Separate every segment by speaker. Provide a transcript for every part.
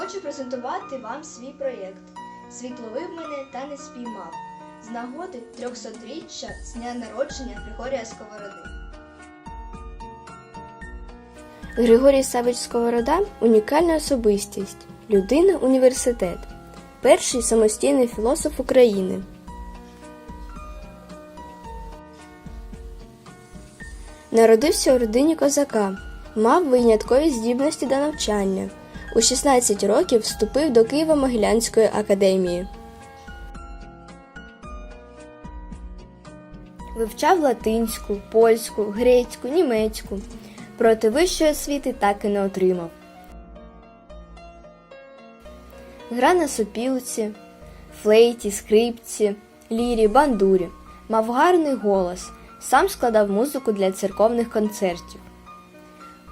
Speaker 1: Хочу презентувати вам свій проєкт Світ ловив мене та не спіймав з нагоди 300-річчя з дня народження Григорія Сковороди.
Speaker 2: Григорій Савич Сковорода унікальна особистість, людина університет, перший самостійний філософ України. Народився у родині козака, мав виняткові здібності до навчання. У 16 років вступив до Києво-Могилянської академії. Вивчав латинську, польську, грецьку, німецьку. Проти вищої освіти так і не отримав. Гра на сопілці, флейті, скрипці, лірі, бандурі. Мав гарний голос, сам складав музику для церковних концертів.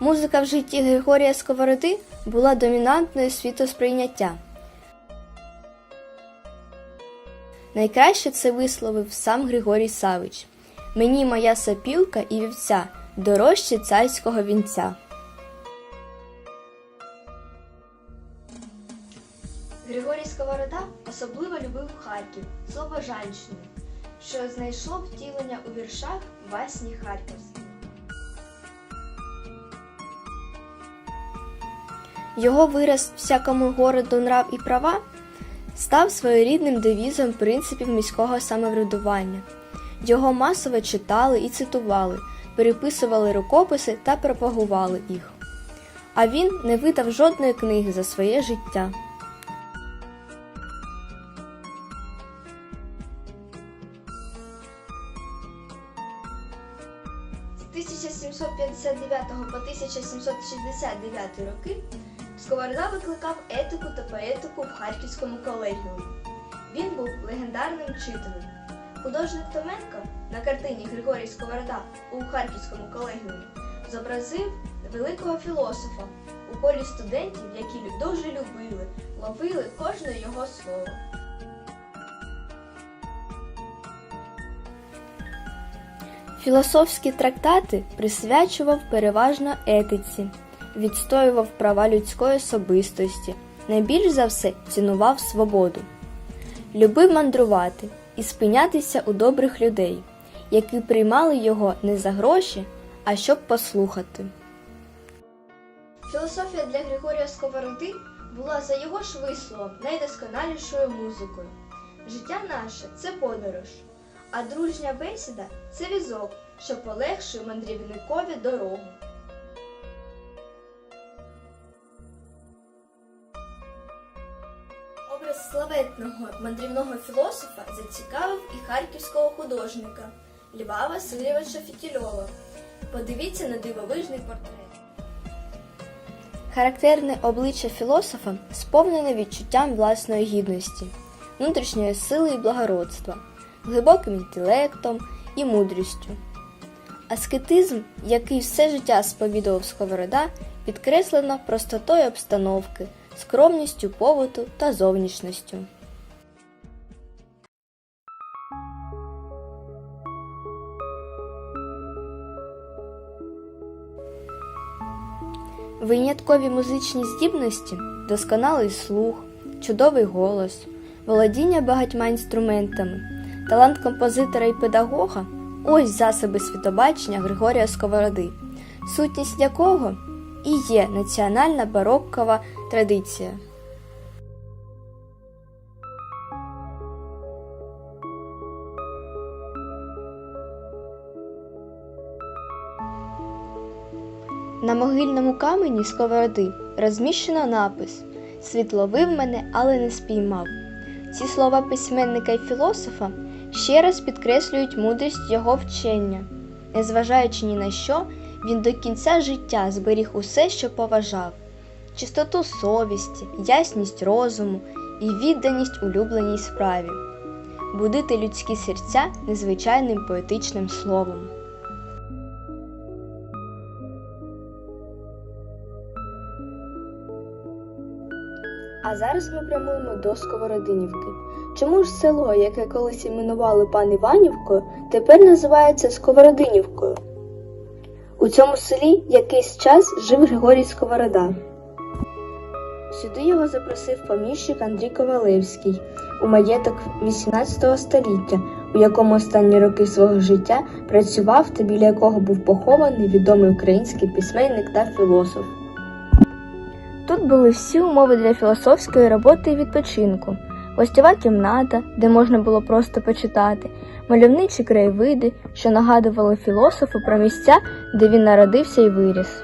Speaker 2: Музика в житті Григорія Сковороди була домінантною світосприйняття. Найкраще це висловив сам Григорій Савич. Мені моя сопілка і вівця дорожче царського вінця.
Speaker 1: Григорій Сковорода особливо любив Харків, слово «жанщини», що знайшло втілення у віршах Васні Харківській.
Speaker 2: Його вираз всякому городу нрав і права став своєрідним девізом принципів міського самоврядування. Його масово читали і цитували, переписували рукописи та пропагували їх. А він не видав жодної книги за своє життя.
Speaker 1: З 1759 по 1769 роки Сковорода викликав етику та поетику в Харківському колегіумі. Він був легендарним вчителем. Художник Томенко на картині Григорій Сковорода у Харківському колегіумі зобразив великого філософа у колі студентів, які дуже любили, ловили кожне його слово.
Speaker 2: Філософські трактати присвячував переважно етиці, відстоював права людської особистості, найбільш за все цінував свободу. Любив мандрувати і спинятися у добрих людей, які приймали його не за гроші, а щоб послухати.
Speaker 1: Філософія для Григорія Сковороди була за його ж висловом найдосконалішою музикою. Життя наше це подорож, а дружня бесіда це візок, що полегшує мандрівникові дорогу. Образ мандрівного філософа зацікавив і харківського художника Льва Васильовича Фітільова. Подивіться на дивовижний портрет.
Speaker 2: Характерне обличчя філософа сповнене відчуттям власної гідності, внутрішньої сили і благородства, глибоким інтелектом і мудрістю. Аскетизм, який все життя сповідував Сковорода, підкреслено простотою обстановки, скромністю побуту та зовнішністю. Виняткові музичні здібності, досконалий слух, чудовий голос, володіння багатьма інструментами, талант композитора і педагога ось засоби світобачення Григорія Сковороди, сутність якого і є національна бароккова традиція. На могильному камені сковороди розміщено напис Світ ловив мене, але не спіймав. Ці слова письменника і філософа ще раз підкреслюють мудрість його вчення. Незважаючи ні на що, він до кінця життя зберіг усе, що поважав: чистоту совісті, ясність розуму і відданість улюбленій справі, будити людські серця незвичайним поетичним словом. А зараз ми прямуємо до Сковородинівки. Чому ж село, яке колись іменували пан Іванівкою, тепер називається Сковородинівкою? У цьому селі якийсь час жив Григорій Сковорода. Сюди його запросив поміщик Андрій Ковалевський у маєток 18 століття, у якому останні роки свого життя працював та біля якого був похований відомий український письменник та філософ. Були всі умови для філософської роботи і відпочинку, гостєва кімната, де можна було просто почитати, мальовничі краєвиди, що нагадували філософу про місця, де він народився і виріс.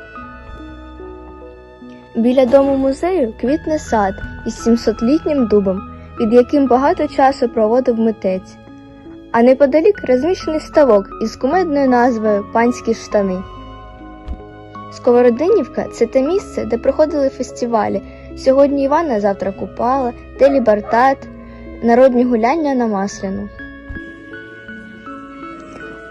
Speaker 2: Біля дому музею квітне сад із 700-літнім дубом, під яким багато часу проводив митець. А неподалік розміщений ставок із кумедною назвою Панські штани. Сковородинівка це те місце, де проходили фестивалі. Сьогодні Івана, завтра Купала, Телі Бартат, народні гуляння на Масляну.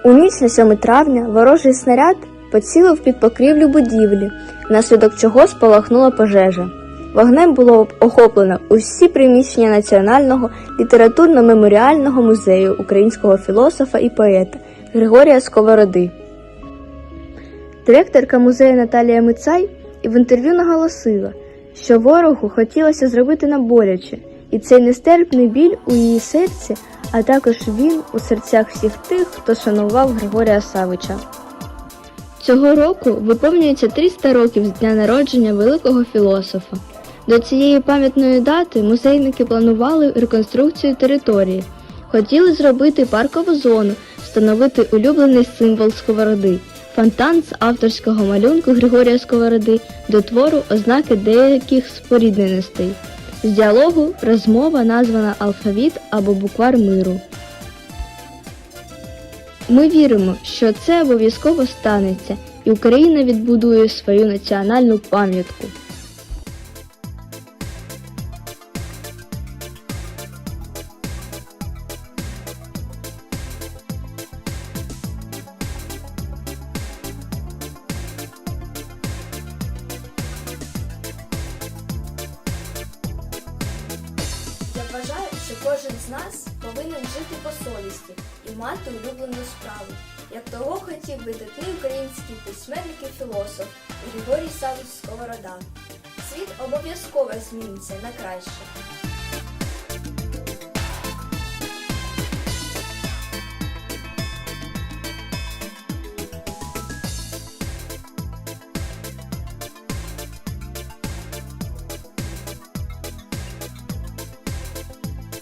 Speaker 2: У ніч на 7 травня ворожий снаряд поцілив під покрівлю будівлі, внаслідок чого спалахнула пожежа. Вогнем було охоплено усі приміщення Національного літературно-меморіального музею українського філософа і поета Григорія Сковороди. Директорка музею Наталія Мицай в інтерв'ю наголосила, що ворогу хотілося зробити нам боляче, і цей нестерпний біль у її серці, а також він у серцях всіх тих, хто шанував Григорія Савича. Цього року виповнюється 300 років з дня народження великого філософа. До цієї пам'ятної дати музейники планували реконструкцію території. Хотіли зробити паркову зону, встановити улюблений символ сковороди фонтан з авторського малюнку Григорія Сковороди до твору ознаки деяких спорідненостей. З діалогу розмова названа алфавіт або буквар миру. Ми віримо, що це обов'язково станеться, і Україна відбудує свою національну пам'ятку.
Speaker 1: Вважаю, що кожен з нас повинен жити по совісті і мати улюблену справу, як того хотів видатний український письменник і філософ Григорій Савич Сковорода. Світ обов'язково зміниться на краще.